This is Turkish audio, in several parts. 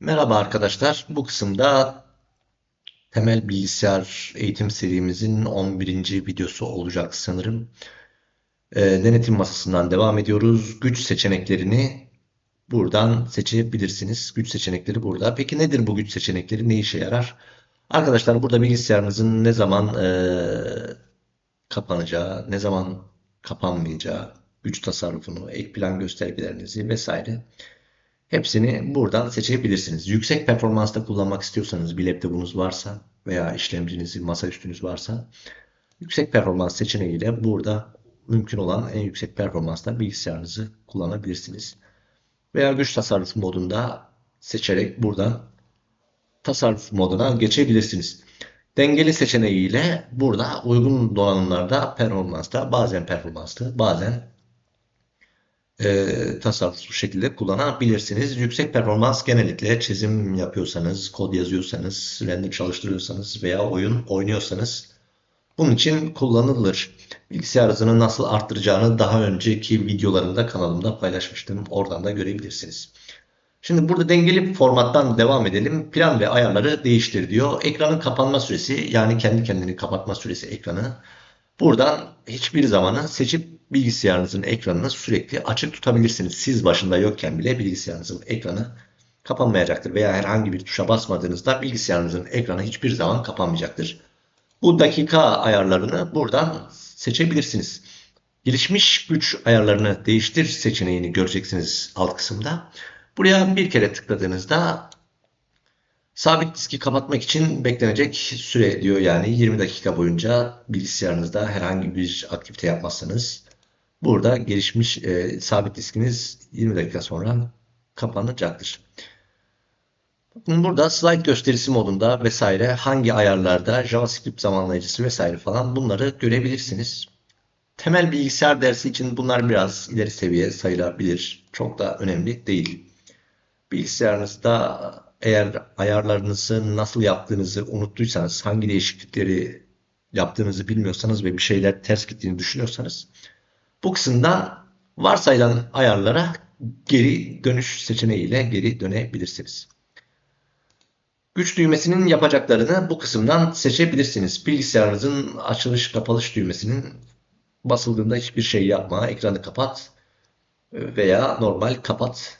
Merhaba arkadaşlar. Bu kısımda temel bilgisayar eğitim serimizin 11. videosu olacak sanırım. Ee, denetim masasından devam ediyoruz. Güç seçeneklerini buradan seçebilirsiniz. Güç seçenekleri burada. Peki nedir bu güç seçenekleri? Ne işe yarar? Arkadaşlar burada bilgisayarınızın ne zaman eee, kapanacağı, ne zaman kapanmayacağı, güç tasarrufunu, ek plan göstergelerinizi vesaire Hepsini buradan seçebilirsiniz. Yüksek performansta kullanmak istiyorsanız bir laptopunuz varsa veya işlemciniz, masaüstünüz varsa yüksek performans seçeneğiyle burada mümkün olan en yüksek performansta bilgisayarınızı kullanabilirsiniz. Veya güç tasarruf modunda seçerek buradan tasarruf moduna geçebilirsiniz. Dengeli seçeneğiyle burada uygun donanımlarda performansta bazen performanslı bazen e, tasarruflu şekilde kullanabilirsiniz. Yüksek performans genellikle çizim yapıyorsanız, kod yazıyorsanız, render çalıştırıyorsanız veya oyun oynuyorsanız bunun için kullanılır. Bilgisayar hızını nasıl arttıracağını daha önceki videolarımda kanalımda paylaşmıştım. Oradan da görebilirsiniz. Şimdi burada dengeli formattan devam edelim. Plan ve ayarları değiştir diyor. Ekranın kapanma süresi yani kendi kendini kapatma süresi ekranı. Buradan hiçbir zamanı seçip bilgisayarınızın ekranını sürekli açık tutabilirsiniz. Siz başında yokken bile bilgisayarınızın ekranı kapanmayacaktır veya herhangi bir tuşa basmadığınızda bilgisayarınızın ekranı hiçbir zaman kapanmayacaktır. Bu dakika ayarlarını buradan seçebilirsiniz. Gelişmiş güç ayarlarını değiştir seçeneğini göreceksiniz alt kısımda. Buraya bir kere tıkladığınızda sabit diski kapatmak için beklenecek süre diyor yani 20 dakika boyunca bilgisayarınızda herhangi bir aktivite yapmazsanız burada gelişmiş e, sabit diskiniz 20 dakika sonra kapanacaktır. Burada slide gösterisi modunda vesaire hangi ayarlarda JavaScript zamanlayıcısı vesaire falan bunları görebilirsiniz. Temel bilgisayar dersi için bunlar biraz ileri seviye sayılabilir. Çok da önemli değil. Bilgisayarınızda eğer ayarlarınızı nasıl yaptığınızı unuttuysanız, hangi değişiklikleri yaptığınızı bilmiyorsanız ve bir şeyler ters gittiğini düşünüyorsanız bu kısımdan varsayılan ayarlara geri dönüş seçeneğiyle geri dönebilirsiniz. Güç düğmesinin yapacaklarını bu kısımdan seçebilirsiniz. Bilgisayarınızın açılış kapalış düğmesinin basıldığında hiçbir şey yapma, ekranı kapat veya normal kapat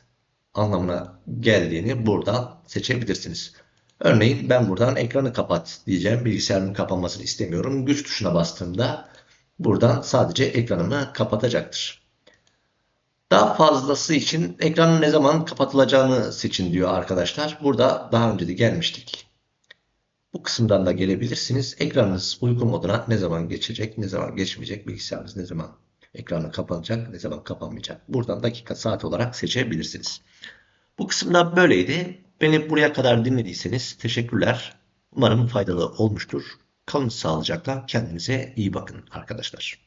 anlamına geldiğini buradan seçebilirsiniz. Örneğin ben buradan ekranı kapat diyeceğim. Bilgisayarın kapanmasını istemiyorum. Güç tuşuna bastığımda buradan sadece ekranımı kapatacaktır. Daha fazlası için ekranın ne zaman kapatılacağını seçin diyor arkadaşlar. Burada daha önce de gelmiştik. Bu kısımdan da gelebilirsiniz. Ekranınız uyku moduna ne zaman geçecek, ne zaman geçmeyecek, bilgisayarınız ne zaman ekranı kapanacak, ne zaman kapanmayacak. Buradan dakika saat olarak seçebilirsiniz. Bu kısımda böyleydi. Beni buraya kadar dinlediyseniz teşekkürler. Umarım faydalı olmuştur. Kalın sağlıcakla. Kendinize iyi bakın arkadaşlar.